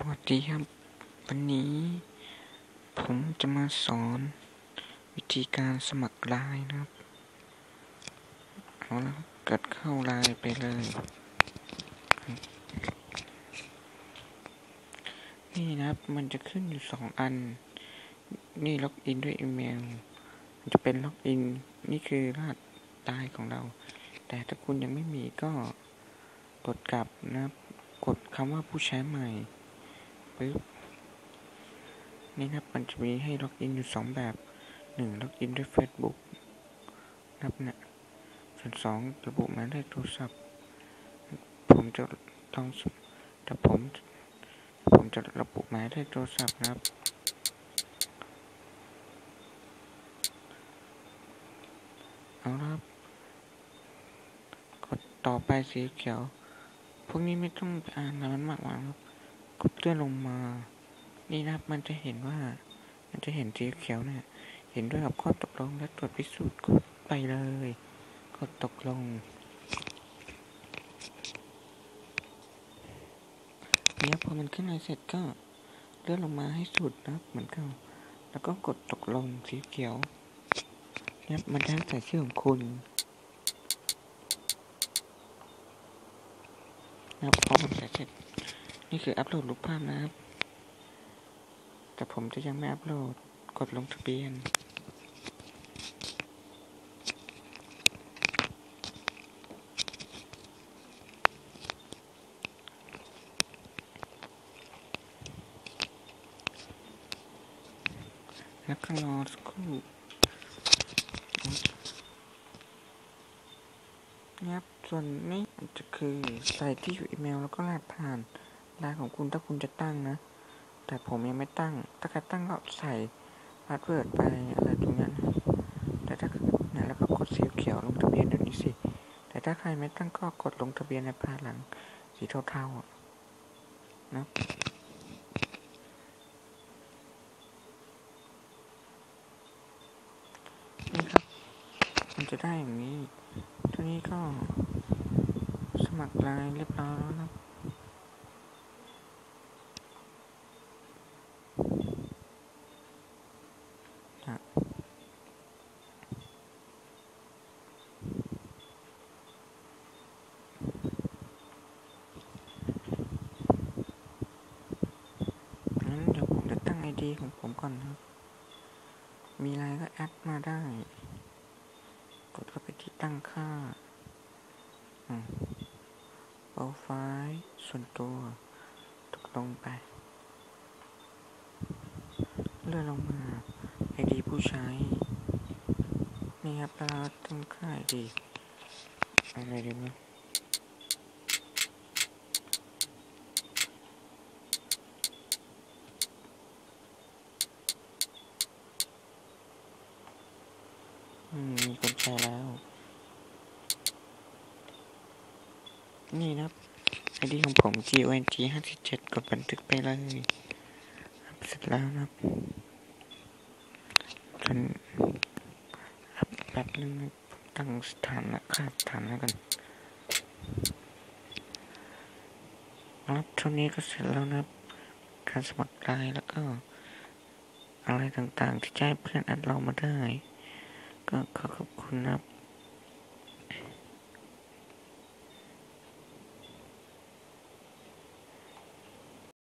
สวัสดีครับ วันนี้ ผมจะมาสอนวิธีการสมัครไลน์นะครับเอาละกดเข้าไลน์ไปเลย นี่นะครับ มันจะขึ้นอยู่สองอัน นี่ล็อกอินด้วยอีเมลมันจะเป็นล็อกอิน นี่คือรหัสไลน์ของเรา แต่ถ้าคุณยังไม่มีก็กดกลับนะครับ กดคำว่าผู้ใช้ใหม่ ปึ๊บนี่นะครับมันจะมีให้ล็อกอินอยู่สองแบบหนึ่งล็อกอินด้วย Facebook นะครับเนะส่วนสองระบุหมายเลขโทรศัพท์ ผมจะลองแต่ผมผมจะระบุหมายเลขโทรศัพท์นะครับเอาละครับกดต่อไปสีเขียว พวกนี้ไม่ต้องอ่านอะไรมันมากมายครับ กดเลื่อนลงมา นี่นะครับมันจะเห็นว่า มันจะเห็นสีเขียวเนี่ยเห็นด้วยกับข้อตกลงและตรวจพิสูจน์กดไปเลยกดตกลง เนี่ยพอมันขึ้นมาเสร็จก็เลื่อนลงมาให้สุดนะครับเหมือนกันแล้วก็กดตกลงสีเขียวเนี่ยมันจะใส่ชื่อของคุณนะครับพอมันใส่เสร็จ นี่คืออัปโหลดรูปภาพนะครับ แต่ผมจะยังไม่อัปโหลด กดลงทะเบียน แล้วก็รอสักครู่นะครับส่วนนี้จะคือใส่ที่อยู่อีเมลแล้วก็รหัสผ่าน ไลน์ของคุณถ้าคุณจะตั้งนะ แต่ผมยังไม่ตั้ง ถ้าใครตั้งก็ใส่พาสเวิร์ดไปอะไรตรงนั้น แต่ถ้าเนี่ยแล้วก็กดสีเขียวลงทะเบียนเดี๋ยวนี้สิ แต่ถ้าใครไม่ตั้งก็กดลงทะเบียนในภายหลังสีเทาๆอะนะนี่ครับ มันจะได้อย่างนี้ทีนี้ก็สมัครไลน์เรียบร้อยแล้วนะครับ งั้นเดี๋ยวผมจะตั้งไอ ดีของผมก่อนนะครับ มีอะไรก็แอดมาได้ กดเข้าไปที่ตั้งค่าโปรไฟล์ส่วนตัวตกลงไป เลื่อนลงมาไอดีผู้ใช้ นี่ครับเราตั้งค่าไอดีอะไรดีวะ มีคนใช้แล้ว นี่นะครับไอดีของผม G O N G ห้าสิบเจ็ดกดบันทึกไปเลยเสร็จแล้วนะครับจนครับแป๊บนึงตั้งสถานะค่าสถานะกันครับเท่านี้ก็เสร็จแล้วนะการสมัครไลน์แล้วก็ อะไรต่างๆ ที่จะให้เพื่อนแอดเรามาได้ ก็ขอขอบคุณนะครับ